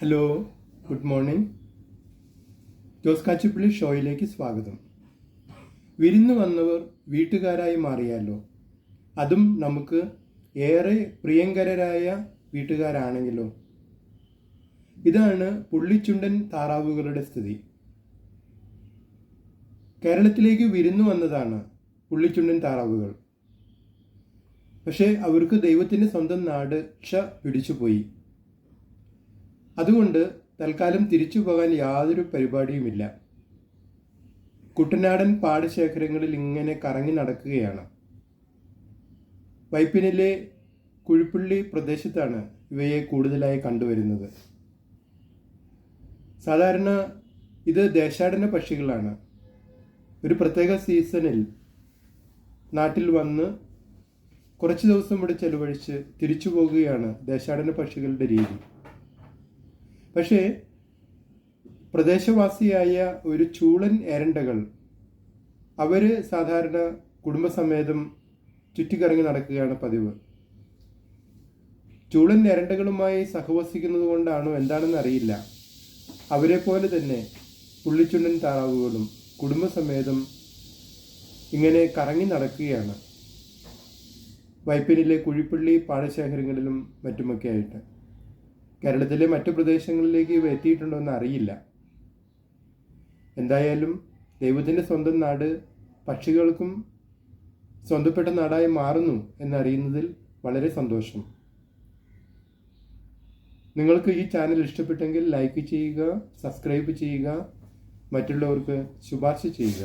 Hello good morning Jose Kachippally ഷോയിലേക്ക് സ്വാഗതം. വിരുന്ന് വന്നവർ വീട്ടുകാരായി മാറിയാലോ? അതും നമുക്ക് ഏറെ പ്രിയങ്കരരായ വീട്ടുകാരാണെങ്കിലോ? ഇതാണ് പുള്ളിച്ചുണ്ടൻ താറാവുകളുടെ സ്ഥിതി. കേരളത്തിലേക്ക് വിരുന്നു വന്നതാണ് പുള്ളിച്ചുണ്ടൻ താറാവുകൾ. പക്ഷേ അവർക്ക് ദൈവത്തിന്റെ സ്വന്തം നാട് ക്ഷ പിടിച്ചുപോയി. അതുകൊണ്ട് തൽക്കാലം തിരിച്ചു പോകാൻ യാതൊരു പരിപാടിയുമില്ല. കുട്ടനാടൻ പാടശേഖരങ്ങളിൽ ഇങ്ങനെ കറങ്ങി നടക്കുകയാണ്. വൈപ്പിനിലെ കുഴിപ്പുള്ളി പ്രദേശത്താണ് ഇവയെ കൂടുതലായി കണ്ടുവരുന്നത്. സാധാരണ ഇത് ദേശാടന പക്ഷികളാണ്. ഒരു പ്രത്യേക സീസണിൽ നാട്ടിൽ വന്ന് കുറച്ച് ദിവസം ഇവിടെ ചെലവഴിച്ച് തിരിച്ചു പോകുകയാണ് ദേശാടന പക്ഷികളുടെ രീതി. പക്ഷേ പ്രദേശവാസിയായ ഒരു ചൂളൻ എരണ്ടകൾ അവർ സാധാരണ കുടുംബസമേതം ചുറ്റിക്കറങ്ങി നടക്കുകയാണ് പതിവ്. ചൂളൻ എരണ്ടകളുമായി സഹവസിക്കുന്നത് കൊണ്ടാണോ എന്താണെന്ന് അറിയില്ല. അവരെ പോലെ തന്നെ പുള്ളിച്ചുണ്ടൻ താറാവുകളും കുടുംബസമേതം ഇങ്ങനെ കറങ്ങി നടക്കുകയാണ്. വൈപ്പിനിലെ കുഴിപ്പള്ളി പാടശേഖരങ്ങളിലും മറ്റുമൊക്കെ ആയിട്ട് കേരളത്തിലെ മറ്റു പ്രദേശങ്ങളിലേക്ക് ഇവ എത്തിയിട്ടുണ്ടോ എന്ന് അറിയില്ല എന്തായാലും ദൈവത്തിന്റെ സ്വന്തം നാട് പക്ഷികൾക്കും സ്വന്തപ്പെട്ട നാടായി മാറുന്നു എന്നറിയുന്നതിൽ വളരെ സന്തോഷം. നിങ്ങൾക്ക് ഈ ചാനൽ ഇഷ്ടപ്പെട്ടെങ്കിൽ ലൈക്ക് ചെയ്യുക സബ്സ്ക്രൈബ് ചെയ്യുക മറ്റുള്ളവർക്ക് ശുപാർശ ചെയ്യുക.